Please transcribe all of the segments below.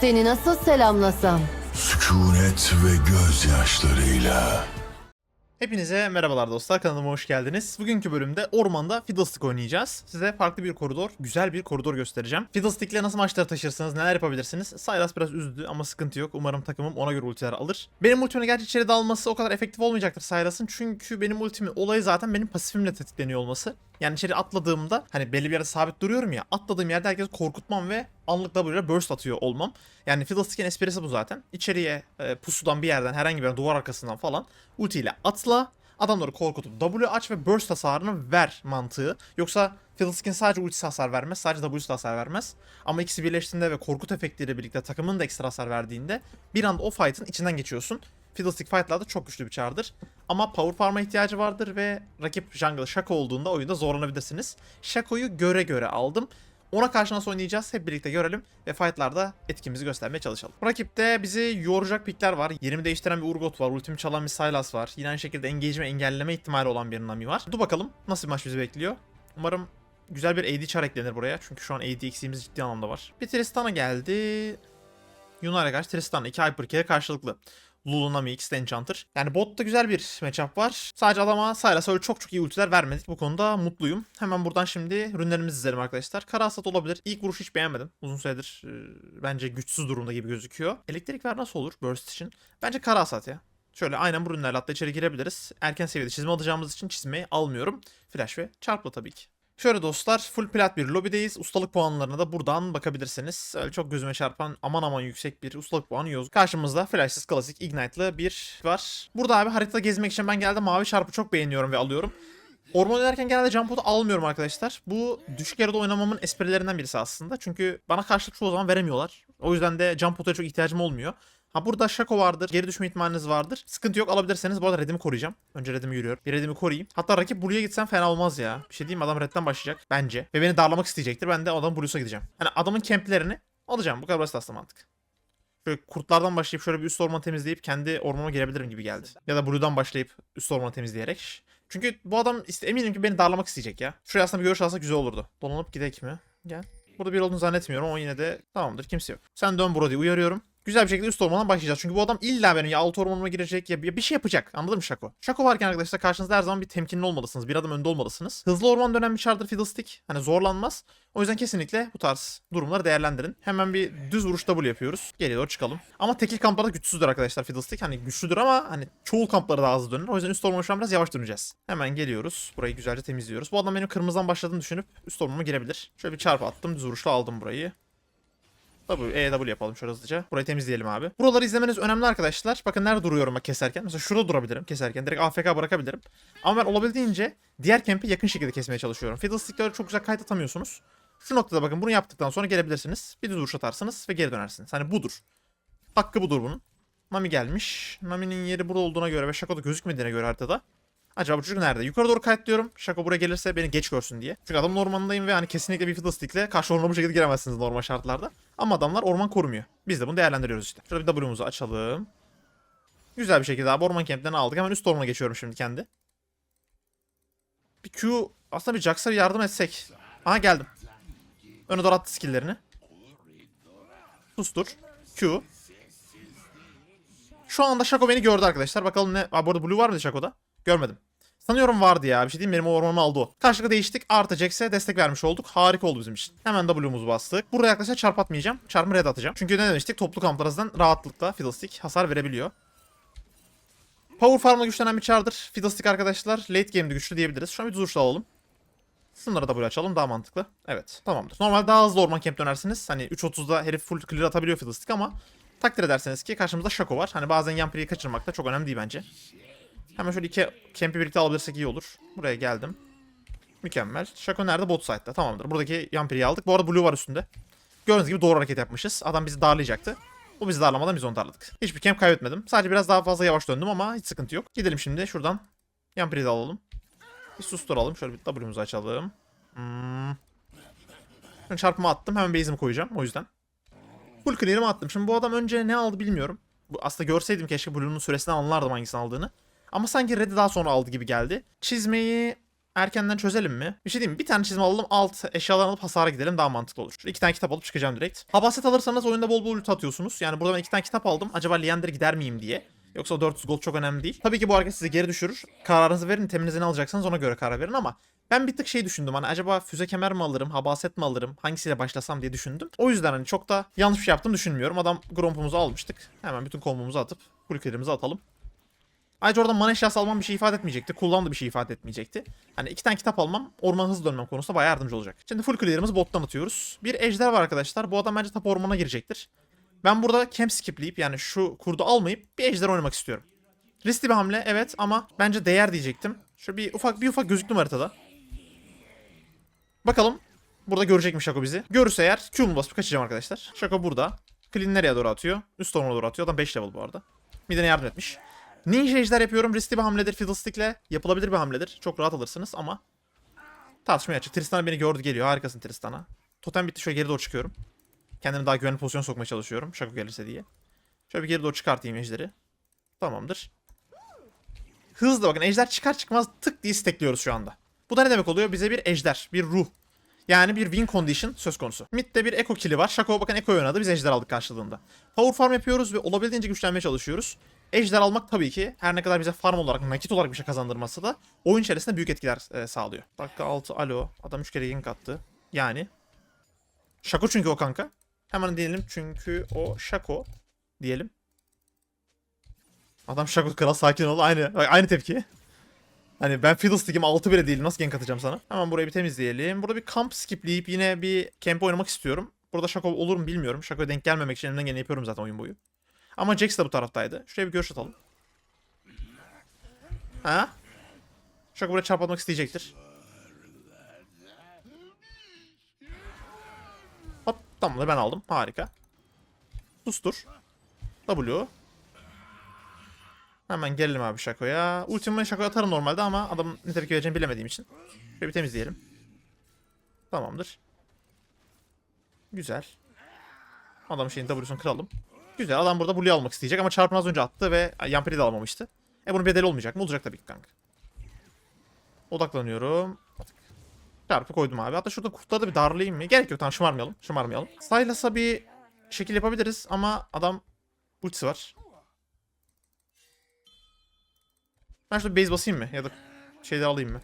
Seni nasıl selamlasam? Sükunet ve gözyaşlarıyla. Hepinize merhabalar dostlar kanalıma hoş geldiniz. Bugünkü bölümde ormanda Fiddlestick oynayacağız. Size farklı bir koridor, güzel bir koridor göstereceğim. Fiddlestick ile nasıl maçları taşırsınız, neler yapabilirsiniz? Sylas biraz üzdü ama sıkıntı yok. Umarım takımım ona göre ultiler alır. Benim ultimin gerçi içeri dalması o kadar efektif olmayacaktır Sylas'ın. Çünkü benim ultimin olayı zaten benim pasifimle tetikleniyor olması. Yani içeri atladığımda hani belli bir yerde sabit duruyorum ya. Atladığım yerde herkes korkutmam ve anlık W'ye burst atıyor olmam. Yani Fiddlestick'in esprisi bu zaten. İçeriye e, pusudan bir yerden herhangi bir duvar arkasından falan ultiyle atla. Adamları korkutup W aç ve burst hasarını ver mantığı. Yoksa Fiddlestick'in sadece ultisi hasar vermez, sadece W'si hasar vermez. Ama ikisi birleştiğinde ve korkut efektiyle birlikte takımın da ekstra hasar verdiğinde bir anda o fight'ın içinden geçiyorsun. Fiddlestick fight'larda çok güçlü bir çardır. Ama power farm'a ihtiyacı vardır ve rakip jungle Shaco olduğunda oyunda zorlanabilirsiniz. Shaco'yu göre göre aldım. Ona karşı nasıl oynayacağız hep birlikte görelim ve fightlarda etkimizi göstermeye çalışalım. Rakipte bizi yoracak pikler var. Yerimi değiştiren bir Urgot var. Ultimi çalan bir Sylas var. Yine aynı şekilde engagement engelleme ihtimali olan bir Nami var. Dur bakalım nasıl bir maç bizi bekliyor. Umarım güzel bir AD char eklenir buraya. Çünkü şu an AD eksiğimiz ciddi anlamda var. Bir Tristana geldi. Yunar'a karşı Tristana. 2 Hypercarry karşılıklı. Lulu Nami X Enchanter. Yani botta güzel bir matchup var. Sadece adama Sylas'a öyle çok çok iyi ultiler vermedik. Bu konuda mutluyum. Hemen buradan şimdi ürünlerimizi izleyelim arkadaşlar. Kara olabilir. İlk vuruş hiç beğenmedim. Uzun süredir e, bence güçsüz durumda gibi gözüküyor. Elektrik ver nasıl olur Burst için? Bence kara ya. Şöyle aynen bu ürünlerle hatta içeri girebiliriz. Erken seviyede çizme alacağımız için çizmeyi almıyorum. Flash ve çarpla tabii ki. Şöyle dostlar full plat bir lobideyiz. Ustalık puanlarına da buradan bakabilirsiniz. Öyle çok gözüme çarpan aman aman yüksek bir ustalık puanı yok. Karşımızda flashsız klasik ignite'lı bir var. Burada abi haritada gezmek için ben geldim mavi çarpı çok beğeniyorum ve alıyorum. Orman oynarken genelde jump pot'u almıyorum arkadaşlar. Bu düşük yerde oynamamın esprilerinden birisi aslında. Çünkü bana karşılık çoğu zaman veremiyorlar. O yüzden de jump pot'a çok ihtiyacım olmuyor. Ha burada Shaco vardır. Geri düşme ihtimaliniz vardır. Sıkıntı yok alabilirseniz. Bu arada redimi koruyacağım. Önce redimi yürüyorum. Bir redimi koruyayım. Hatta rakip Blue'ya gitsem fena olmaz ya. Bir şey diyeyim adam redden başlayacak. Bence. Ve beni darlamak isteyecektir. Ben de o adamın Blue'suna gideceğim. Hani adamın kemplerini alacağım. Bu kadar basit aslında mantık. Şöyle kurtlardan başlayıp şöyle bir üst ormanı temizleyip kendi ormana girebilirim gibi geldi. Ya da Blue'dan başlayıp üst ormanı temizleyerek. Çünkü bu adam eminim ki beni darlamak isteyecek ya. Şuraya aslında bir görüş alsak güzel olurdu. Dolanıp gidek mi? Gel. Burada bir olduğunu zannetmiyorum ama yine de tamamdır kimse yok. Sen dön bro diye uyarıyorum. Güzel bir şekilde üst ormandan başlayacağız. Çünkü bu adam illa benim ya alt ormanıma girecek ya bir şey yapacak. Anladın mı Şako? Şako varken arkadaşlar karşınızda her zaman bir temkinli olmalısınız. Bir adım önde olmalısınız. Hızlı orman dönen bir çardır Fiddlestick. Hani zorlanmaz. O yüzden kesinlikle bu tarz durumları değerlendirin. Hemen bir düz vuruş double yapıyoruz. Geriye doğru çıkalım. Ama tekil kamplarda güçsüzdür arkadaşlar Fiddlestick. Hani güçlüdür ama hani çoğu kampları daha hızlı dönür. O yüzden üst ormana şu an biraz yavaş döneceğiz. Hemen geliyoruz. Burayı güzelce temizliyoruz. Bu adam benim kırmızıdan başladığını düşünüp üst ormana girebilir. Şöyle bir çarpı attım. Düz vuruşla aldım burayı. W, E, W yapalım şöyle hızlıca. Burayı temizleyelim abi. Buraları izlemeniz önemli arkadaşlar. Bakın nerede duruyorum bak keserken. Mesela şurada durabilirim keserken. Direkt AFK bırakabilirim. Ama ben olabildiğince diğer kempi yakın şekilde kesmeye çalışıyorum. Fiddlestick'leri çok güzel kayıt atamıyorsunuz. Şu noktada bakın bunu yaptıktan sonra gelebilirsiniz. Bir düz vuruş atarsınız ve geri dönersiniz. Hani budur. Hakkı budur bunun. Nami gelmiş. Nami'nin yeri burada olduğuna göre ve Shaco'da gözükmediğine göre haritada. Acaba bu çocuk nerede? Yukarı doğru kayıtlıyorum. Shaco buraya gelirse beni geç görsün diye. Çünkü adamın ormanındayım ve hani kesinlikle bir fiddlestick'le karşı ormana bu şekilde giremezsiniz normal şartlarda. Ama adamlar orman korumuyor. Biz de bunu değerlendiriyoruz işte. Şöyle bir W'muzu açalım. Güzel bir şekilde abi orman kemplerini aldık. Hemen üst ormana geçiyorum şimdi kendi. Bir Q aslında bir Jax'a yardım etsek. Aha geldim. Öne doğru attı skill'lerini. Sustur. Q. Şu anda Shaco beni gördü arkadaşlar. Bakalım ne... Aa, bu arada Blue var mıydı Shaco'da? Görmedim. Sanıyorum vardı ya. Bir şey diyeyim benim ormanımı aldı o. Karşılıklı değiştik. Artı destek vermiş olduk. Harika oldu bizim için. Hemen W'muzu bastık. Buraya yaklaşa çarp atmayacağım. Çarpımı red atacağım. Çünkü ne demiştik? Toplu kamplarınızdan rahatlıkla Fiddlestick hasar verebiliyor. Power Farm'la güçlenen bir çardır. Fiddlestick arkadaşlar late game'de güçlü diyebiliriz. Şu an bir düz alalım. Şunları da böyle açalım daha mantıklı. Evet tamamdır. Normalde daha hızlı orman camp dönersiniz. Hani 3.30'da herif full clear atabiliyor Fiddlestick ama takdir ederseniz ki karşımızda Shaco var. Hani bazen Yampri'yi kaçırmak da çok önemli değil bence. Hemen şöyle iki camp'i birlikte alabilirsek iyi olur. Buraya geldim. Mükemmel. Shaco nerede? Bot side'da. Tamamdır. Buradaki Yampri'yi aldık. Bu arada Blue var üstünde. Gördüğünüz gibi doğru hareket yapmışız. Adam bizi darlayacaktı. O bizi darlamadan biz onu darladık. Hiçbir camp kaybetmedim. Sadece biraz daha fazla yavaş döndüm ama hiç sıkıntı yok. Gidelim şimdi şuradan. Yampri'yi de alalım. Bir susturalım. Şöyle bir W'muzu açalım. Hmm. Ben çarpma attım. Hemen base'imi koyacağım. O yüzden. Full clear'ımı attım. Şimdi bu adam önce ne aldı bilmiyorum. Aslında görseydim keşke Blue'nun süresini anlardım hangisini aldığını. Ama sanki Red'i daha sonra aldı gibi geldi. Çizmeyi erkenden çözelim mi? Bir şey diyeyim mi? Bir tane çizim alalım alt eşyalarını alıp hasara gidelim daha mantıklı olur. İki tane kitap alıp çıkacağım direkt. Habaset alırsanız oyunda bol bol loot atıyorsunuz. Yani burada ben iki tane kitap aldım. Acaba Leander gider miyim diye. Yoksa o 400 gold çok önemli değil. Tabii ki bu hareket sizi geri düşürür. Kararınızı verin. Teminizi ne alacaksanız ona göre karar verin ama ben bir tık şey düşündüm hani acaba füze kemer mi alırım, habaset mi alırım, hangisiyle başlasam diye düşündüm. O yüzden hani çok da yanlış bir şey yaptım düşünmüyorum. Adam grompumuzu almıştık. Hemen bütün kolmuumuzu atıp kulüplerimizi atalım. Ayrıca orada mana eşyası almam bir şey ifade etmeyecekti. Cooldown da bir şey ifade etmeyecekti. Hani iki tane kitap almam ormana hızlı dönmem konusunda bayağı yardımcı olacak. Şimdi full clear'ımızı bottan atıyoruz. Bir ejder var arkadaşlar. Bu adam bence tap ormana girecektir. Ben burada camp skipleyip yani şu kurdu almayıp bir ejder oynamak istiyorum. Riskli bir hamle evet ama bence değer diyecektim. Şöyle bir ufak bir ufak gözüktüm haritada. Bakalım burada görecek mi Şako bizi? Görürse eğer Q'mu basıp kaçacağım arkadaşlar. Şako burada. Clean nereye doğru atıyor? Üst ormana doğru atıyor. Adam 5 level bu arada. Midene yardım etmiş. Ninja ejder yapıyorum. Riskli bir hamledir. Fiddlestick'le yapılabilir bir hamledir. Çok rahat alırsınız ama tartışmaya açık. Tristana beni gördü geliyor. Harikasın Tristana. Totem bitti. Şöyle geri doğru çıkıyorum. Kendimi daha güvenli pozisyon sokmaya çalışıyorum. Şako gelirse diye. Şöyle bir geri doğru çıkartayım ejderi. Tamamdır. Hızlı bakın ejder çıkar çıkmaz tık diye stekliyoruz şu anda. Bu da ne demek oluyor? Bize bir ejder, bir ruh. Yani bir win condition söz konusu. Mid'de bir eco kill'i var. Şako bakın eco oynadı. Biz ejder aldık karşılığında. Power farm yapıyoruz ve olabildiğince güçlenmeye çalışıyoruz. Ejder almak tabii ki her ne kadar bize farm olarak, nakit olarak bir şey kazandırması da oyun içerisinde büyük etkiler e, sağlıyor. Dakika 6 alo. Adam 3 kere gank attı. Yani. Şako çünkü o kanka. Hemen diyelim çünkü o Şako diyelim. Adam Şako kral sakin ol. Aynı aynı tepki. Hani ben Fiddlestick'im 6 bile değilim. Nasıl gank atacağım sana? Hemen burayı bir temizleyelim. Burada bir kamp skipleyip yine bir camp oynamak istiyorum. Burada Şako olur mu bilmiyorum. Şako'ya denk gelmemek için elimden geleni yapıyorum zaten oyun boyu. Ama Jax de bu taraftaydı. Şuraya bir görüş atalım. Ha? Şako buraya çarpatmak isteyecektir. Hop tamamdır ben aldım. Harika. Sustur. W. Hemen gelelim abi Şako'ya. Ultimi Şako'ya atarım normalde ama adamın ne tepki vereceğini bilemediğim için. Şöyle bir temizleyelim. Tamamdır. Güzel. Adam şeyin W'sunu kıralım. Güzel adam burada Blue'yu almak isteyecek ama çarpını az önce attı ve Yampiri de almamıştı. E bunun bedeli olmayacak mı? Olacak tabii ki kanka. Odaklanıyorum. Çarpı koydum abi. Hatta şurada kurtları da bir darlayayım mı? Gerek yok tamam şımarmayalım. Şımarmayalım. Silas'a bir şekil yapabiliriz ama adam ultisi var. Ben şurada base basayım mı? Ya da şeyleri alayım mı?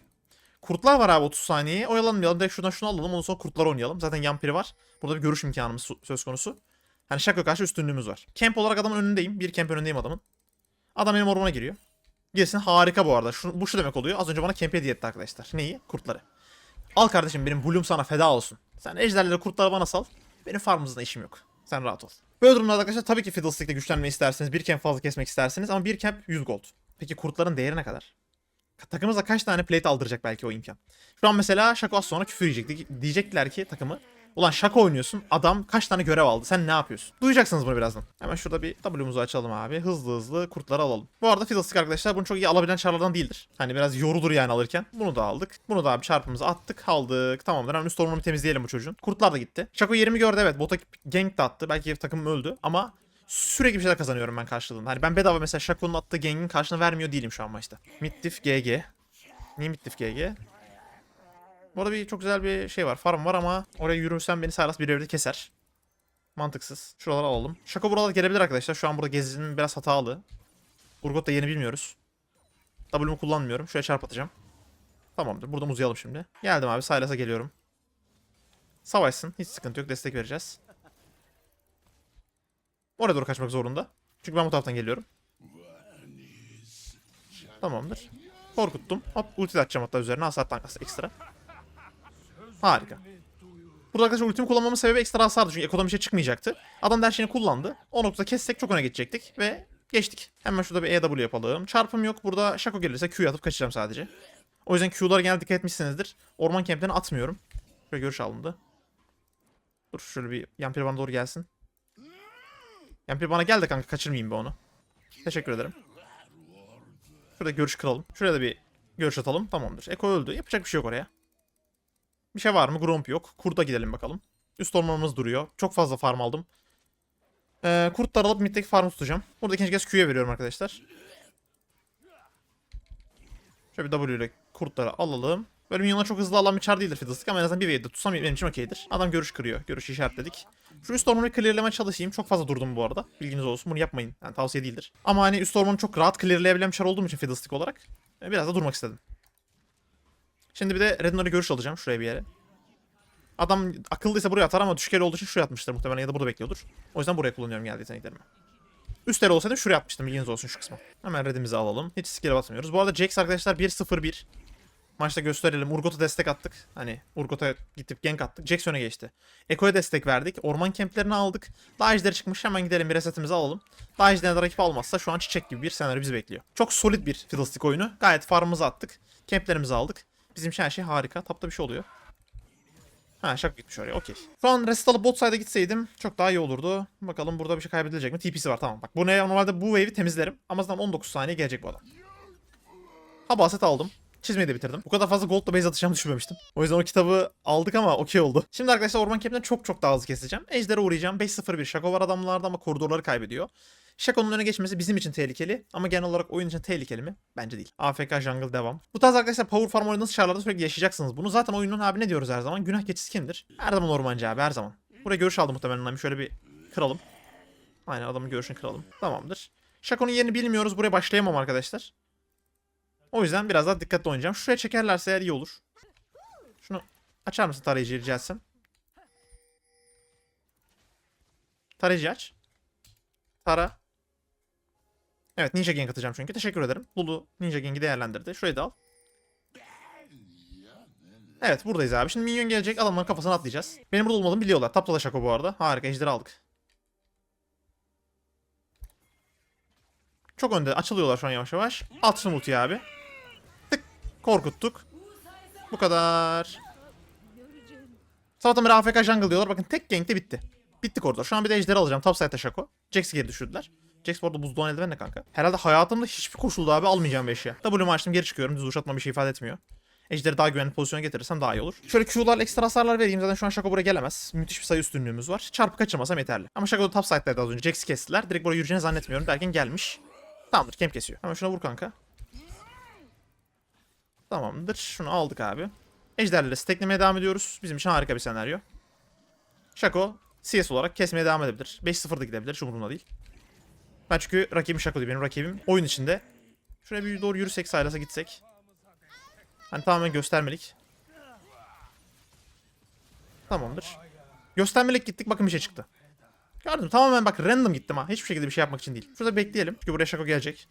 Kurtlar var abi 30 saniye. Oyalanmayalım. Direkt şuradan şunu alalım. Ondan sonra kurtlar oynayalım. Zaten Yampiri var. Burada bir görüş imkanımız söz konusu. Hani Şaka karşı üstünlüğümüz var. Camp olarak adamın önündeyim. Bir camp önündeyim adamın. Adam benim ormana giriyor. Girsin harika bu arada. Şu, bu şu demek oluyor. Az önce bana camp hediye etti arkadaşlar. Neyi? Kurtları. Al kardeşim benim Bloom sana feda olsun. Sen ejderleri kurtları bana sal. Benim farmımızda işim yok. Sen rahat ol. Böyle durumlarda arkadaşlar tabii ki Fiddlestick'le güçlenmeyi isterseniz. Bir camp fazla kesmek isterseniz ama bir camp 100 gold. Peki kurtların değeri ne kadar? Takımımıza kaç tane plate aldıracak belki o imkan. Şu an mesela Şako az sonra küfür yiyecek. Diyecekler ki takımı Ulan şaka oynuyorsun. Adam kaç tane görev aldı. Sen ne yapıyorsun? Duyacaksınız bunu birazdan. Hemen şurada bir W'muzu açalım abi. Hızlı hızlı kurtları alalım. Bu arada Fiddlestick arkadaşlar bunu çok iyi alabilen çarlardan değildir. Hani biraz yorulur yani alırken. Bunu da aldık. Bunu da abi çarpımıza attık. Aldık. Tamamdır. Hemen üst ormanı temizleyelim bu çocuğun. Kurtlar da gitti. Şako yerimi gördü evet. Bota gank de attı. Belki takımım öldü ama sürekli bir şeyler kazanıyorum ben karşılığında. Hani ben bedava mesela Shaco'nun attığı gangin karşılığını vermiyor değilim şu an maçta. Middiff GG. Niye Middiff GG? Bu arada bir çok güzel bir şey var. Farm var ama oraya yürürsem beni Sylas bir evde keser. Mantıksız. Şuraları alalım. Şaka buralara gelebilir arkadaşlar. Şu an burada gezinin biraz hatalı. Urgot da yeni bilmiyoruz. W'mu kullanmıyorum. Şuraya çarp atacağım. Tamamdır. Buradan uzayalım şimdi. Geldim abi. Sylas'a geliyorum. Savaşsın. Hiç sıkıntı yok. Destek vereceğiz. Oraya doğru kaçmak zorunda. Çünkü ben bu taraftan geliyorum. Tamamdır. Korkuttum. Hop ulti atacağım hatta üzerine. Hasar tankası ekstra. Harika. Burada arkadaşlar ultimi kullanmamın sebebi ekstra hasardı. Çünkü ekonomi bir şey çıkmayacaktı. Adam da her şeyini kullandı. O noktada kessek çok öne geçecektik. Ve geçtik. Hemen şurada bir EW yapalım. Çarpım yok. Burada Shaco gelirse Q atıp kaçacağım sadece. O yüzden Q'lara genelde dikkat etmişsinizdir. Orman kemplerine atmıyorum. Şöyle görüş alındı. Dur şöyle bir Yampir bana doğru gelsin. Yampir bana gel de kanka kaçırmayayım be onu. Teşekkür ederim. Şurada görüş kıralım. Şuraya da bir görüş atalım. Tamamdır. Eko öldü. Yapacak bir şey yok oraya. Bir şey var mı? Gromp yok. Kurda gidelim bakalım. Üst ormanımız duruyor. Çok fazla farm aldım. Ee, kurtlar alıp middeki farmı tutacağım. Burada ikinci kez Q'ya veriyorum arkadaşlar. Şöyle bir W ile kurtları alalım. Böyle minyonlar çok hızlı alan bir çar değildir Fiddlestick ama en azından bir wave'de tutsam benim için okeydir. Adam görüş kırıyor. Görüş işaretledik. Şu üst ormanı clearleme çalışayım. Çok fazla durdum bu arada. Bilginiz olsun. Bunu yapmayın. Yani tavsiye değildir. Ama hani üst ormanı çok rahat clearlayabilen bir çar olduğum için Fiddlestick olarak e, biraz da durmak istedim. Şimdi bir de Rednar'a görüş alacağım şuraya bir yere. Adam akıllıysa buraya atar ama düşük el olduğu için şuraya atmıştır muhtemelen ya da burada bekliyordur. O yüzden buraya kullanıyorum geldiği yeteneklerimi. Üst el olsaydı şuraya atmıştım bilginiz olsun şu kısmı. Hemen redimizi alalım. Hiç skill'e basmıyoruz. Bu arada Jax arkadaşlar 1-0-1. Maçta gösterelim. Urgot'a destek attık. Hani Urgot'a gidip gank attık. Jax öne geçti. Eko'ya destek verdik. Orman kemplerini aldık. Daha ejderi çıkmış. Hemen gidelim bir resetimizi alalım. De rakip almazsa şu an çiçek gibi bir senaryo bizi bekliyor. Çok solid bir Fiddlestick oyunu. Gayet farmımızı attık. Kemplerimizi aldık. Bizim için her şey harika. Tapta bir şey oluyor. Ha şak gitmiş oraya okey. Şu an rest alıp bot side'a gitseydim çok daha iyi olurdu. Bakalım burada bir şey kaybedilecek mi? TP'si var tamam. Bak bu ne normalde bu wave'i temizlerim. Ama zaten 19 saniye gelecek bu adam. Habaset aldım. Çizmeyi de bitirdim. Bu kadar fazla goldla base atacağımı düşünmemiştim. O yüzden o kitabı aldık ama okey oldu. Şimdi arkadaşlar orman kemiğinden çok çok daha hızlı keseceğim. Ejder'e uğrayacağım. 5-0-1 Şako var adamlarda ama koridorları kaybediyor. Shaco'nun öne geçmesi bizim için tehlikeli ama genel olarak oyun için tehlikeli mi? Bence değil. AFK jungle devam. Bu tarz arkadaşlar power farm oynadığınız çarlarda sürekli yaşayacaksınız bunu. Zaten oyunun abi ne diyoruz her zaman? Günah keçisi kimdir? Her zaman ormancı abi her zaman. Buraya görüş aldı muhtemelen. Abi. Şöyle bir kıralım. Aynen adamın görüşünü kıralım. Tamamdır. Shaco'nun yerini bilmiyoruz. Buraya başlayamam arkadaşlar. O yüzden biraz daha dikkatli oynayacağım. Şuraya çekerlerse eğer iyi olur. Şunu açar mısın tarayıcıyı rica etsem? Tarayıcı aç. Tara. Evet Ninja Gang atacağım çünkü. Teşekkür ederim. Lulu Ninja Gang'i değerlendirdi. Şurayı da al. Evet buradayız abi. Şimdi minyon gelecek. Adamların kafasına atlayacağız. Benim burada olmadığımı biliyorlar. Taptala şako bu arada. Harika. Ejderi aldık. Çok önde. Açılıyorlar şu an yavaş yavaş. At şunu abi. Tık. Korkuttuk. Bu kadar. Sabahtan beri AFK jungle diyorlar. Bakın tek gankte bitti. Bitti koridor. Şu an bir de ejderi alacağım. Top side'e şako. Jax'i geri düşürdüler. Jax bu arada buzdoğan eldiven ne kanka? Herhalde hayatımda hiçbir koşulda abi almayacağım bir eşya. W'mu açtım geri çıkıyorum. Düz uçatma bir şey ifade etmiyor. Ejderi daha güvenli pozisyona getirirsem daha iyi olur. Şöyle Q'larla ekstra hasarlar vereyim. Zaten şu an Shaco buraya gelemez. Müthiş bir sayı üstünlüğümüz var. Çarpı kaçırmasam yeterli. Ama Shaco da top side'daydı az önce. Jax'i kestiler. Direkt buraya yürüyeceğini zannetmiyorum. Derken gelmiş. Tamamdır. Camp kesiyor. Hemen şuna vur kanka. Tamamdır. Şunu aldık abi. Ejderlerle stacklemeye devam ediyoruz. Bizim için harika bir senaryo. Shaco CS olarak kesmeye devam edebilir. 5-0 da gidebilir. Hiç umurumda değil. Ben çünkü rakibim değil. Benim rakibim oyun içinde. Şuraya bir doğru yürüsek Silas'a gitsek. Hani tamamen göstermelik. Tamamdır. Göstermelik gittik bakın bir şey çıktı. Gördün mü? Tamamen bak random gittim ha. Hiçbir şekilde bir şey yapmak için değil. Şurada bekleyelim. Çünkü buraya Shaco gelecek.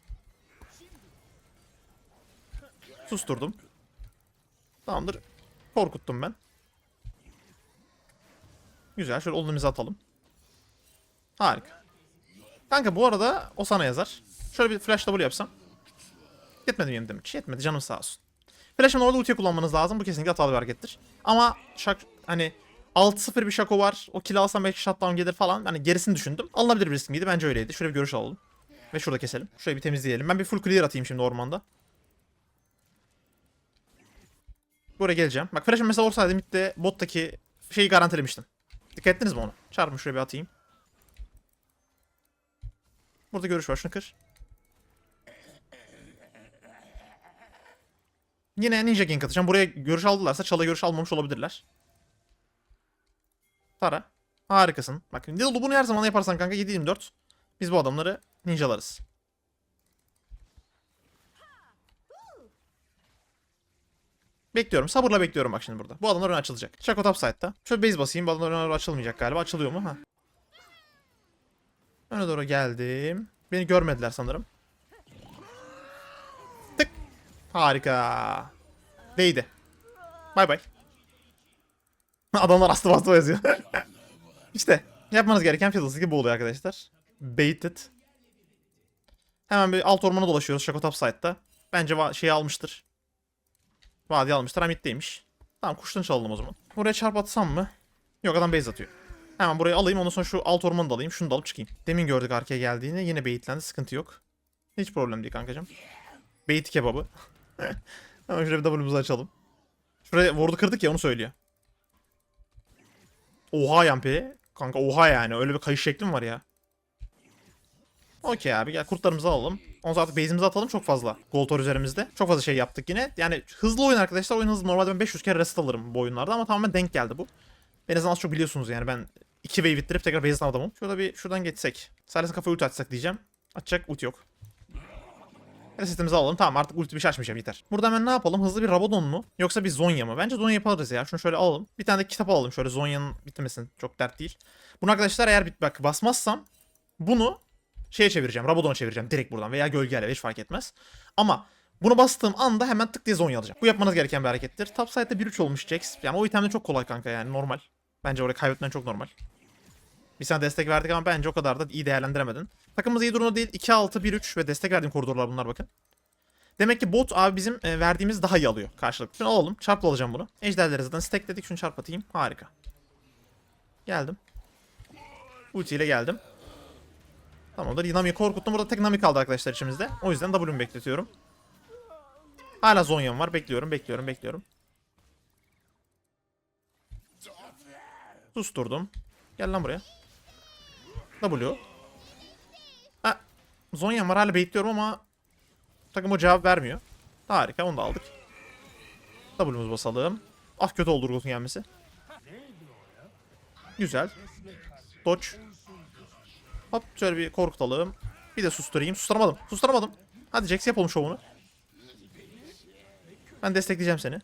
Susturdum. Tamamdır. Korkuttum ben. Güzel. Şöyle olumuzu atalım. Harika. Kanka bu arada o sana yazar. Şöyle bir flash double yapsam. Yetmedi mi demek. Yetmedi canım sağ olsun. Flash'ın orada ultiyi kullanmanız lazım. Bu kesinlikle hatalı bir harekettir. Ama şak hani 6-0 bir şako var. O kill alsam belki shutdown gelir falan. Hani gerisini düşündüm. Alınabilir bir risk miydi? Bence öyleydi. Şöyle bir görüş alalım. Ve şurada keselim. Şurayı bir temizleyelim. Ben bir full clear atayım şimdi ormanda. Buraya geleceğim. Bak flash'ım mesela olsaydı midde bottaki şeyi garantilemiştim. Dikkat ettiniz mi onu? Çarpın şuraya bir atayım. Burada görüş var. Şunu. Yine Ninja Gang atacağım. Buraya görüş aldılarsa çala görüş almamış olabilirler. Tara. Harikasın. Bak Diddle bunu her zaman yaparsan kanka 7-24. Biz bu adamları ninjalarız. Bekliyorum. Sabırla bekliyorum bak şimdi burada. Bu adamlar ön açılacak. Shaco top. Şöyle base basayım. Bu adamlar ön açılmayacak galiba. Açılıyor mu? Ha. Öne doğru geldim. Beni görmediler sanırım. Tık. Harika. Değdi. Bay bay. Adamlar astı bastı yazıyor. işte yapmanız gereken Fiddlestick'i bu oluyor arkadaşlar. Baited. Hemen bir alt ormana dolaşıyoruz Shaco Top Side'da. Bence şeyi almıştır. Vadi almıştır. Hamitteymiş. Tamam kuştan çalalım o zaman. Buraya çarp atsam mı? Yok adam base atıyor. Hemen burayı alayım ondan sonra şu alt ormanı da alayım. Şunu da alıp çıkayım. Demin gördük arkaya geldiğini. Yine baitlendi. Sıkıntı yok. Hiç problem değil kankacım. Bait kebabı. Hemen şuraya bir W'muzu açalım. Şuraya ward'u kırdık ya onu söylüyor. Oha Yampi. Kanka oha yani. Öyle bir kayış şeklim var ya. Okey abi gel kurtlarımızı alalım. Sonra artık base'imizi atalım çok fazla. Gold var üzerimizde. Çok fazla şey yaptık yine. Yani hızlı oyun arkadaşlar. Oyun hızlı. Normalde ben 500 kere reset alırım bu oyunlarda ama tamamen denk geldi bu. En azından az çok biliyorsunuz yani ben 2 wave ittirip tekrar base'den adamım. Şurada bir şuradan geçsek. Silas'ın kafayı ulti açsak diyeceğim. Açacak ulti yok. Resetimizi alalım. Tamam artık ulti bir şey açmayacağım yeter. Burada hemen ne yapalım? Hızlı bir Rabadon mu? Yoksa bir Zonya mı? Bence Zonya yaparız ya. Şunu şöyle alalım. Bir tane de kitap alalım. Şöyle Zonya'nın bitmesin. Çok dert değil. Bunu arkadaşlar eğer bit bak basmazsam bunu şeye çevireceğim. Rabadon'a çevireceğim direkt buradan veya gölgeyle hiç fark etmez. Ama bunu bastığım anda hemen tık diye Zonya alacağım. Bu yapmanız gereken bir harekettir. Top side'de 1-3 olmuş Jax. Yani o itemde çok kolay kanka yani normal. Bence orayı kaybetmen çok normal. Bir sana destek verdik ama bence o kadar da iyi değerlendiremedin. Takımımız iyi durumda değil. 2-6-1-3 ve destek verdiğim koridorlar bunlar bakın. Demek ki bot abi bizim e, verdiğimiz daha iyi alıyor karşılıklı. Şunu alalım. Çarpla alacağım bunu. Ejderleri zaten stackledik. Şunu çarp atayım. Harika. Geldim. Ulti ile geldim. Tamamdır. Nami korkuttum. Burada tek Nami kaldı arkadaşlar içimizde. O yüzden W'mu bekletiyorum. Hala Zonya'm var. Bekliyorum, bekliyorum, bekliyorum. Susturdum. Gel lan buraya. W. Ha, Zonya'm var hala bekliyorum ama takım o cevap vermiyor. Harika onu da aldık. W'muz basalım. Ah kötü oldu Urgot'un gelmesi. Güzel. Dodge. Hop şöyle bir korkutalım. Bir de susturayım. Susturamadım. Susturamadım. Hadi Jax yapalım şovunu. Ben destekleyeceğim seni.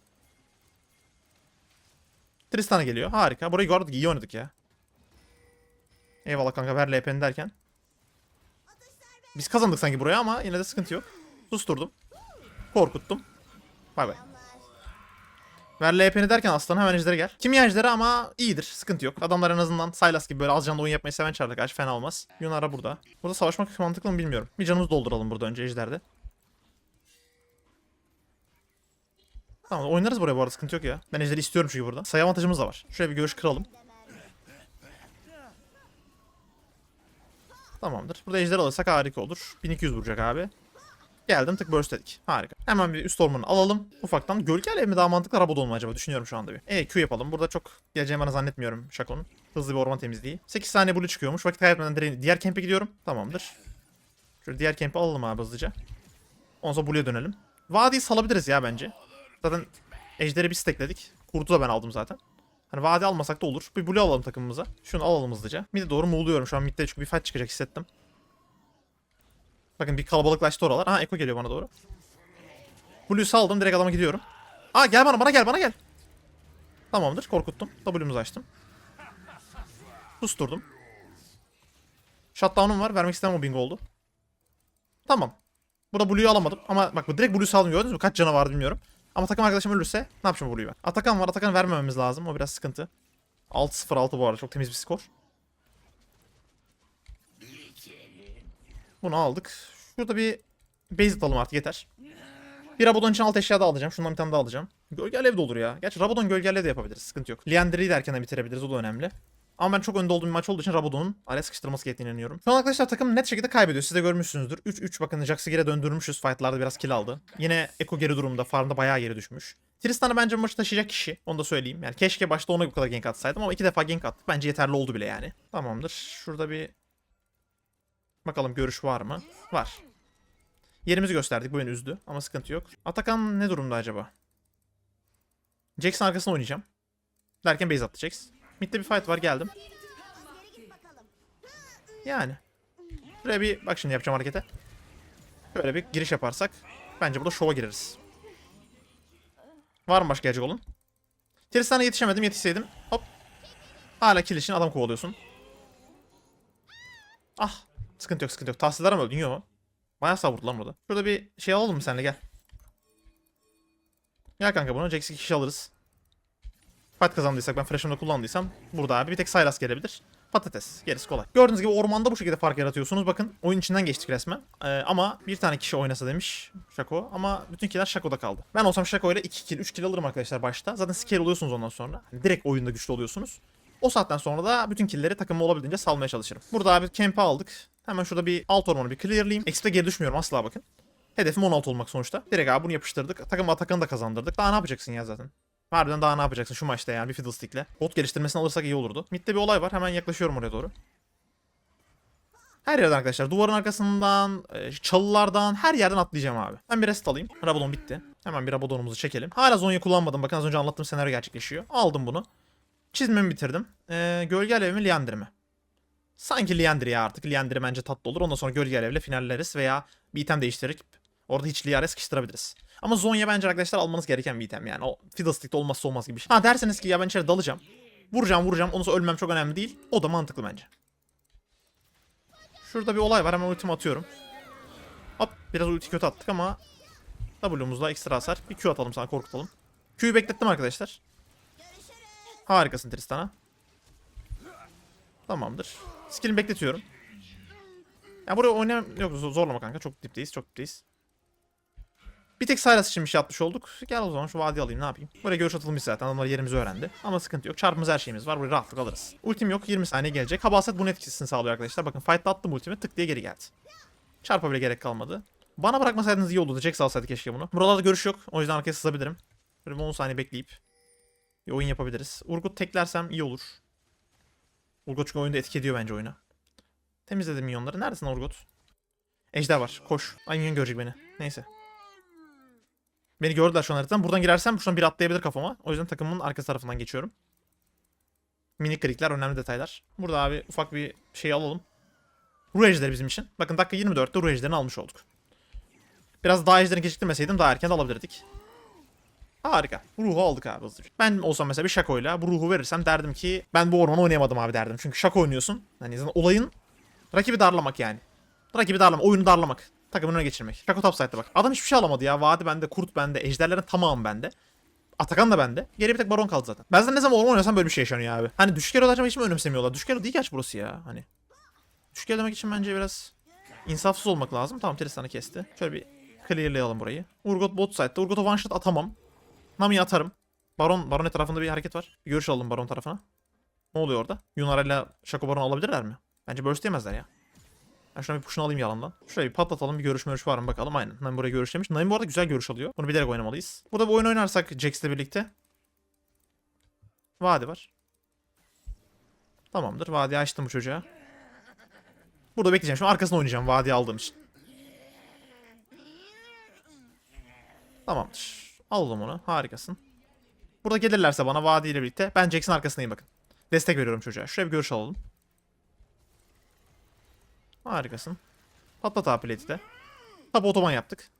Tristan'a geliyor. Harika. Burayı gördük. iyi oynadık ya. Eyvallah kanka ver LP'ni derken. Biz kazandık sanki buraya ama yine de sıkıntı yok. Susturdum. Korkuttum. Bay bay. Ver LP'ni derken aslanı hemen ejdere gel. Kimya ejderi ama iyidir. Sıkıntı yok. Adamlar en azından Sylas gibi böyle az canlı oyun yapmayı seven çarda karşı fena olmaz. Yunara burada. Burada savaşmak mantıklı mı bilmiyorum. Bir canımızı dolduralım burada önce ejderde. Tamam oynarız buraya bu arada sıkıntı yok ya. Ben ejderi istiyorum çünkü burada. Sayı avantajımız da var. Şuraya bir görüş kıralım. Tamamdır. Burada ejder alırsak harika olur. 1200 vuracak abi. Geldim tık burst dedik. Harika. Hemen bir üst ormanı alalım. Ufaktan. Gölge alev mi daha mantıklı Rabadon mu acaba? Düşünüyorum şu anda bir. E Q yapalım. Burada çok geleceğini bana zannetmiyorum Şako'nun. Hızlı bir orman temizliği. 8 saniye blue çıkıyormuş. Vakit kaybetmeden diğer kempe gidiyorum. Tamamdır. Şöyle diğer kempi alalım abi hızlıca. Ondan sonra blue'ya dönelim. Vadiyi salabiliriz ya bence. Zaten ejderi bir stackledik. Kurtu da ben aldım zaten. Hani vadi almasak da olur. Bir blue alalım takımımıza. Şunu alalım hızlıca. Mid'e doğru muğluyorum. Şu an mid'de çünkü bir fight çıkacak hissettim. Bakın bir kalabalıklaştı oralar. Aha Eko geliyor bana doğru. Blue'yu saldım. Direkt adama gidiyorum. Aa gel bana bana gel bana gel. Tamamdır korkuttum. W'muzu açtım. Susturdum. Shutdown'um var. Vermek istemem o bingo oldu. Tamam. Burada Blue'yu alamadım. Ama bak direkt Blue'yu saldım gördünüz mü? Kaç canı var bilmiyorum. Ama takım arkadaşım ölürse ne yapacağım Blue'yu ben? Atakan var. Atakan vermememiz lazım. O biraz sıkıntı. 6-0-6 bu arada. Çok temiz bir skor. Bunu aldık. Şurada bir base atalım artık yeter. Bir Rabadon için alt eşya da alacağım. Şundan bir tane daha alacağım. Gölge alev de olur ya. Gerçi Rabadon gölge alev de yapabiliriz. Sıkıntı yok. Liandry'i de erkenden bitirebiliriz. O da önemli. Ama ben çok önde olduğum bir maç olduğu için Rabadon'un araya sıkıştırması gerektiğine inanıyorum. Şu an arkadaşlar takım net şekilde kaybediyor. Siz de görmüşsünüzdür. 3-3 bakın Jax'ı geri döndürmüşüz. Fight'larda biraz kill aldı. Yine Eko geri durumda. Farm'da bayağı geri düşmüş. Tristan'ı bence bu maçı taşıyacak kişi. Onu da söyleyeyim. Yani keşke başta ona bu kadar gank atsaydım ama iki defa gank attık. Bence yeterli oldu bile yani. Tamamdır. Şurada bir Bakalım görüş var mı? Var. Yerimizi gösterdik. Bu beni üzdü. Ama sıkıntı yok. Atakan ne durumda acaba? Jackson arkasına oynayacağım. Derken base Jax. Mid'de bir fight var. Geldim. Yani. Buraya bir bak şimdi yapacağım harekete. Böyle bir giriş yaparsak bence burada şova gireriz. Var mı başka gelecek olun? Tristan'a yetişemedim. Yetişseydim. Hop. Hala kill için adam kovalıyorsun. Ah. Sıkıntı yok sıkıntı yok. Tahsillara mı öldün? Yok. Bayağı savurdu lan burada. Şurada bir şey alalım mı senle gel. Gel kanka bunu. Jax 2 kişi alırız. Fight kazandıysak ben Freshman'da kullandıysam burada abi bir tek Sylas gelebilir. Patates. Gerisi kolay. Gördüğünüz gibi ormanda bu şekilde fark yaratıyorsunuz. Bakın oyun içinden geçtik resmen. Ee, ama bir tane kişi oynasa demiş Shaco. Ama bütün killer Shaco'da kaldı. Ben olsam Shaco ile 2 kill 3 kill alırım arkadaşlar başta. Zaten scale oluyorsunuz ondan sonra. Hani direkt oyunda güçlü oluyorsunuz. O saatten sonra da bütün killleri takımı olabildiğince salmaya çalışırım. Burada abi camp'i aldık. Hemen şurada bir alt ormanı bir clearlayayım. X'de geri düşmüyorum asla bakın. Hedefim 16 olmak sonuçta. Direkt abi bunu yapıştırdık. Takım Atakan'ı da kazandırdık. Daha ne yapacaksın ya zaten? Harbiden daha ne yapacaksın şu maçta yani bir Fiddlestick'le. Bot geliştirmesini alırsak iyi olurdu. Mid'de bir olay var. Hemen yaklaşıyorum oraya doğru. Her yerden arkadaşlar. Duvarın arkasından, e, çalılardan, her yerden atlayacağım abi. Ben bir rest alayım. Rabadon bitti. Hemen bir Rabadon'umuzu çekelim. Hala Zonya kullanmadım. Bakın az önce anlattığım senaryo gerçekleşiyor. Aldım bunu. Çizmemi bitirdim. Ee, gölge alevi mi Liandry? Sanki Liandry ya artık. Liandry bence tatlı olur. Ondan sonra gölge alevle finalleriz veya bir item değiştirip orada hiç Liar'e sıkıştırabiliriz. Ama Zonya bence arkadaşlar almanız gereken bir item yani. O Fiddlestick'te olmazsa olmaz gibi şey. Ha derseniz ki ya ben içeri dalacağım. Vuracağım vuracağım. Sonra ölmem çok önemli değil. O da mantıklı bence. Şurada bir olay var. Hemen ultimi atıyorum. Hop biraz ulti kötü attık ama W'muzla ekstra hasar. Bir Q atalım sana korkutalım. Q'yu beklettim arkadaşlar. Harikasın Tristan'a. Tamamdır. Skill'imi bekletiyorum. Ya buraya oynayam... Yok zor- zorlama kanka. Çok dipteyiz. Çok dipteyiz. Bir tek Sylas için bir şey atmış olduk. Gel o zaman şu vadi alayım ne yapayım. Buraya görüş atılmış zaten. Adamlar yerimizi öğrendi. Ama sıkıntı yok. Çarpımız her şeyimiz var. Buraya rahatlık alırız. Ultim yok. 20 saniye gelecek. Habaset bunun etkisini sağlıyor arkadaşlar. Bakın fight'ta attım ultimi. Tık diye geri geldi. Çarpa bile gerek kalmadı. Bana bırakmasaydınız iyi olurdu. Jax alsaydı keşke bunu. Buralarda görüş yok. O yüzden arkaya sızabilirim. Böyle bir 10 saniye bekleyip bir oyun yapabiliriz. Urgut teklersem iyi olur. Urgut çünkü oyunda etki ediyor bence oyuna. Temizledim minyonları. Neredesin Urgut? Ejder var. Koş. Ay minyon görecek beni. Neyse. Beni gördüler şu an haritadan. Buradan girersem şuradan bir atlayabilir kafama. O yüzden takımın arka tarafından geçiyorum. Minik klikler önemli detaylar. Burada abi ufak bir şey alalım. Ruh ejderi bizim için. Bakın dakika 24'te ruh ejderini almış olduk. Biraz daha ejderini geciktirmeseydim daha erken de alabilirdik. Harika. Ruhu aldık abi hızlıca. Ben olsam mesela bir şakoyla bu ruhu verirsem derdim ki ben bu ormanı oynayamadım abi derdim. Çünkü şaka oynuyorsun. Hani olayın rakibi darlamak yani. Rakibi darlamak, oyunu darlamak. Takımın önüne geçirmek. Şako topside'de bak. Adam hiçbir şey alamadı ya. Vadi bende, kurt bende, ejderlerin tamamı bende. Atakan da bende. Geriye bir tek baron kaldı zaten. Ben zaten ne zaman orman oynasam böyle bir şey yaşanıyor abi. Hani düşük elo hiç mi önemsemiyorlar? Düşük elo değil gerçi burası ya. Hani. Düşük elo demek için bence biraz insafsız olmak lazım. Tamam Tristan'ı kesti. Şöyle bir clearlayalım burayı. Urgot bot side'da. Urgot'a one shot atamam. Nami'yi atarım. Baron, Baron etrafında bir hareket var. Bir görüş alalım Baron tarafına. Ne oluyor orada? Yunara'yla Shaco Baron alabilirler mi? Bence burst yemezler ya. Ben şuna bir push'unu alayım yalandan. Şuraya bir patlatalım bir görüş görüş var mı bakalım aynen. Nami buraya görüş demiş. Nami bu arada güzel görüş alıyor. Bunu bilerek oynamalıyız. Burada bir oyun oynarsak Jax'le birlikte. Vadi var. Tamamdır. Vadi açtım bu çocuğa. Burada bekleyeceğim. Şimdi arkasına oynayacağım vadi aldığım için. Tamamdır. Aldım onu. Harikasın. Burada gelirlerse bana vadi ile birlikte ben Jax'in arkasındayım bakın. Destek veriyorum çocuğa. Şuraya bir görüş alalım. Harikasın. Patlat abi de. Tabi otoban yaptık.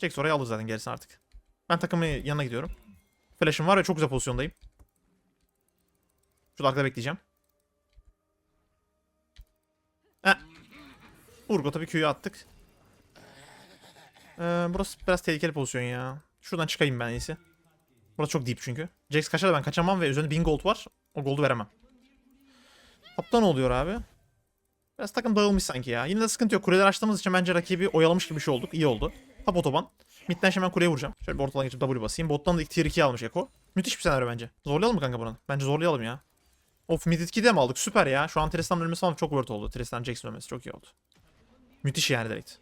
Jax orayı alır zaten gerisini artık. Ben takımın yanına gidiyorum. Flash'ım var ve çok güzel pozisyondayım. Şurada arkada bekleyeceğim. Heh. Urgot'a bir Q'yu attık. Ee, burası biraz tehlikeli pozisyon ya. Şuradan çıkayım ben en iyisi. Burası çok deep çünkü. Jax kaçar da ben kaçamam ve üzerinde 1000 gold var. O gold'u veremem. Topta ne oluyor abi? Biraz takım dağılmış sanki ya. Yine de sıkıntı yok. Kuleler açtığımız için bence rakibi oyalamış gibi bir şey olduk. İyi oldu. Top otoban. Midden hemen kuleye vuracağım. Şöyle bir ortadan geçip W basayım. Bottan da tier 2 almış Eko. Müthiş bir senaryo bence. Zorlayalım mı kanka buranı? Bence zorlayalım ya. Of mid 2'de mi aldık? Süper ya. Şu an Tristan'ın ölmesi falan çok worth oldu. Tristan Jackson ölmesi çok iyi oldu. Müthiş yani direkt.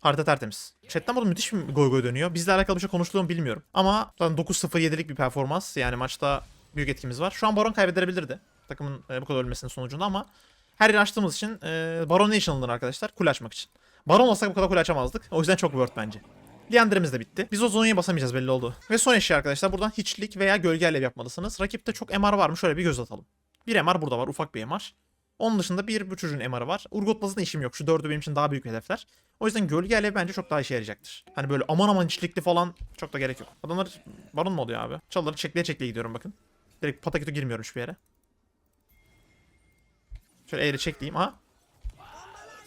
Harita tertemiz. Chat'ten burada müthiş bir goy goy dönüyor. Bizle alakalı bir şey konuşuluyor mu bilmiyorum. Ama zaten 9-0-7'lik bir performans. Yani maçta büyük etkimiz var. Şu an Baron kaybedebilirdi. Takımın e, bu kadar ölmesinin sonucunda ama her yeri açtığımız için e, Baron Nation alınır arkadaşlar. Kule açmak için. Baron olsak bu kadar kule açamazdık. O yüzden çok worth bence. Liandry'miz de bitti. Biz o Zonya'ya basamayacağız belli oldu. Ve son eşya arkadaşlar buradan hiçlik veya gölge alev yapmalısınız. Rakipte çok MR var mı? Şöyle bir göz atalım. Bir MR burada var. Ufak bir MR. Onun dışında bir bu çocuğun MR'ı var. Urgot bazında işim yok. Şu dördü benim için daha büyük hedefler. O yüzden gölge alev bence çok daha işe yarayacaktır. Hani böyle aman aman hiçlikli falan çok da gerek yok. Adamlar baron mu oluyor abi? Çalıları çekleye çekleye gidiyorum bakın. Direkt patakütü girmiyorum hiçbir yere. Şöyle eğri çekleyeyim. Aha.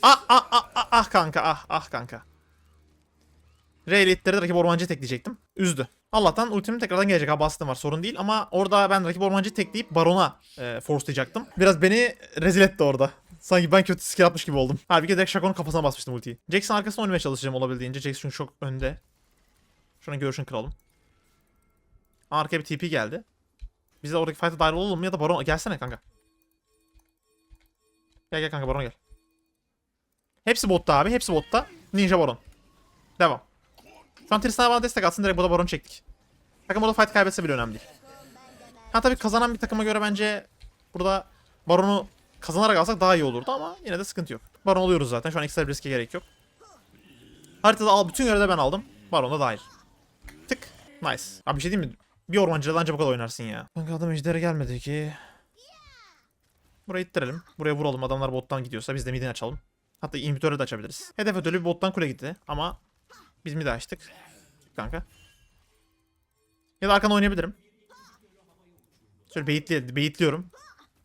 Ah ah ah ah ah kanka ah ah kanka. Rayleigh ittirdi rakip ormancıyı tekleyecektim. Üzdü. Allah'tan ultimin tekrardan gelecek Abbas'ın var sorun değil ama orada ben rakip ormancıyı tekleyip Baron'a e, forcelayacaktım. Biraz beni rezil etti orada. Sanki ben kötü skill atmış gibi oldum. Halbuki direkt Shaco'nun kafasına basmıştım ultiyi. Jackson arkasına oynamaya çalışacağım olabildiğince. Jackson çünkü çok önde. Şuna görüşünü kıralım. Arkaya bir TP geldi. Biz de oradaki fight'a dahil olalım ya da Baron gelsene kanka. Gel gel kanka Baron gel. Hepsi botta abi. Hepsi botta. Ninja Baron. Devam. Şu an Tristan'a bana destek atsın. Direkt burada Baron çektik. Takım burada fight kaybetse bile önemli değil. Ha tabii kazanan bir takıma göre bence burada Baron'u kazanarak alsak daha iyi olurdu ama yine de sıkıntı yok. Baron oluyoruz zaten. Şu an ekstra bir riske gerek yok. Haritada al bütün görevde ben aldım. Baron da dahil. Tık. Nice. Abi bir şey diyeyim mi? Bir ormancıda anca bu kadar oynarsın ya. Kanka adam ejderi gelmedi ki. Burayı ittirelim. Buraya vuralım. Adamlar bottan gidiyorsa biz de midini açalım. Hatta inhibitörü de açabiliriz. Hedef ödülü bir bottan kule gitti. Ama biz midi açtık. Kanka. Ya da arkadan oynayabilirim. Şöyle beyitli, beyitliyorum.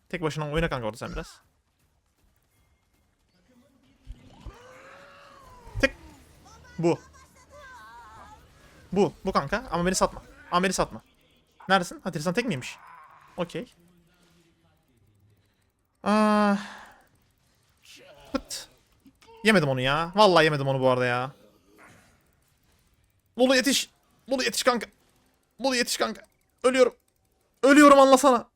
Tek başına oyna kanka orada sen biraz. Tık. Bu. Bu. Bu kanka. Ama beni satma. Ama beni satma. Neredesin? Ha Tristan tek miymiş? Okey. Aa. Pıt. Yemedim onu ya. Vallahi yemedim onu bu arada ya. Lulu yetiş. Lulu yetiş kanka. Lulu yetiş kanka. Ölüyorum. Ölüyorum anlasana.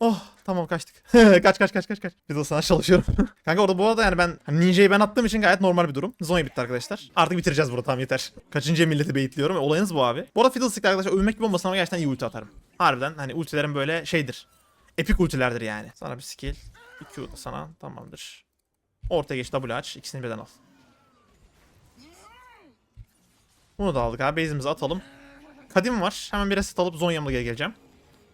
Oh tamam kaçtık. kaç kaç kaç kaç kaç. Bir de sana çalışıyorum. kanka orada bu arada yani ben hani ninja'yı ben attığım için gayet normal bir durum. Zonya bitti arkadaşlar. Artık bitireceğiz burada tamam yeter. Kaçıncı milleti beyitliyorum. Olayınız bu abi. Bu arada Fiddlestick'te arkadaşlar övünmek gibi olmasın ama gerçekten iyi ulti atarım. Harbiden hani ultilerim böyle şeydir. Epik ultilerdir yani. Sana bir skill. Bir Q da sana tamamdır. Ortaya geç double aç. İkisini birden al. Bunu da aldık abi. Base'imizi atalım. Kadim var. Hemen bir reset alıp Zonya'mla geri geleceğim.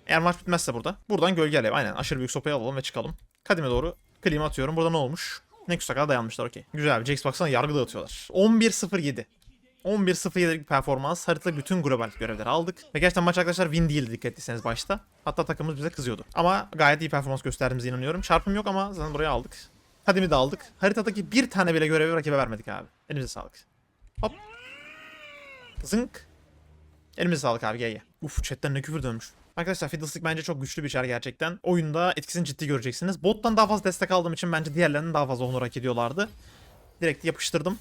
Eğer maç bitmezse burada. Buradan gölge alev. Aynen aşırı büyük sopayı alalım ve çıkalım. Kadime doğru klima atıyorum. Burada ne olmuş? Nexus'a kadar dayanmışlar okey. Güzel abi. Jax baksana yargı dağıtıyorlar. 11-0-7. 11-0-7'lik bir performans. Haritada bütün global görevleri aldık. Ve gerçekten maç arkadaşlar win değildi dikkat ettiyseniz başta. Hatta takımımız bize kızıyordu. Ama gayet iyi performans gösterdiğimize inanıyorum. Çarpım yok ama zaten buraya aldık. Kadimi de aldık. Haritadaki bir tane bile görevi rakibe vermedik abi. Elimize sağlık. Hop. Zınk. Elimize sağlık abi gel. Uf chatten ne küfür dönmüş. Arkadaşlar Fiddlestick bence çok güçlü bir çar gerçekten. Oyunda etkisini ciddi göreceksiniz. Bottan daha fazla destek aldığım için bence diğerlerinin daha fazla honor hak ediyorlardı. Direkt yapıştırdım.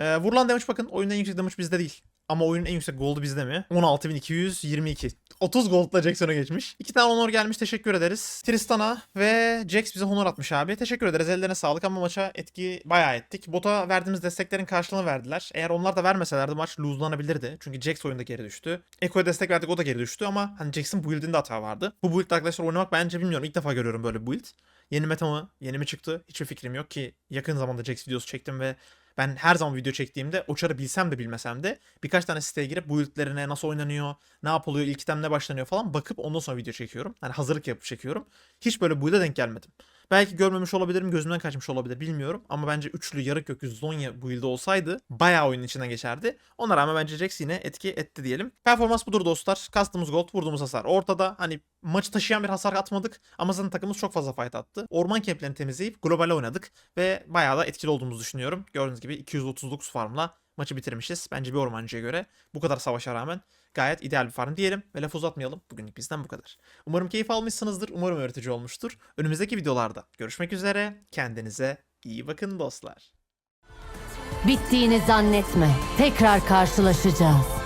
Ee, vurulan damage bakın oyunun en yüksek damage bizde değil. Ama oyunun en yüksek gold'u bizde mi? 16.222. 30 gold'la Jackson'a geçmiş. İki tane honor gelmiş teşekkür ederiz. Tristan'a ve Jax bize honor atmış abi. Teşekkür ederiz ellerine sağlık ama maça etki bayağı ettik. Bota verdiğimiz desteklerin karşılığını verdiler. Eğer onlar da vermeselerdi maç lose'lanabilirdi. Çünkü Jax oyunda geri düştü. Echo'ya destek verdik o da geri düştü ama hani Jax'in build'inde hata vardı. Bu build'de arkadaşlar oynamak bence bilmiyorum. İlk defa görüyorum böyle build. Yeni meta mı? Yeni mi çıktı? Hiçbir fikrim yok ki yakın zamanda Jax videosu çektim ve ben her zaman video çektiğimde o bilsem de bilmesem de birkaç tane siteye girip bu build'lerine nasıl oynanıyor, ne yapılıyor, ilk item ne başlanıyor falan bakıp ondan sonra video çekiyorum. Yani hazırlık yapıp çekiyorum. Hiç böyle build'e denk gelmedim. Belki görmemiş olabilirim, gözümden kaçmış olabilir bilmiyorum. Ama bence üçlü yarık gökyüzü Zonya build'i olsaydı bayağı oyunun içinden geçerdi. Ona rağmen bence Jax yine etki etti diyelim. Performans budur dostlar. Kastımız gold, vurduğumuz hasar ortada. Hani maçı taşıyan bir hasar atmadık ama zaten takımımız çok fazla fight attı. Orman kemplerini temizleyip globale oynadık ve bayağı da etkili olduğumuzu düşünüyorum. Gördüğünüz gibi 239 farmla maçı bitirmişiz. Bence bir ormancıya göre bu kadar savaşa rağmen gayet ideal bir farm diyelim ve laf uzatmayalım. Bugünlük bizden bu kadar. Umarım keyif almışsınızdır. Umarım öğretici olmuştur. Önümüzdeki videolarda görüşmek üzere. Kendinize iyi bakın dostlar. Bittiğini zannetme. Tekrar karşılaşacağız.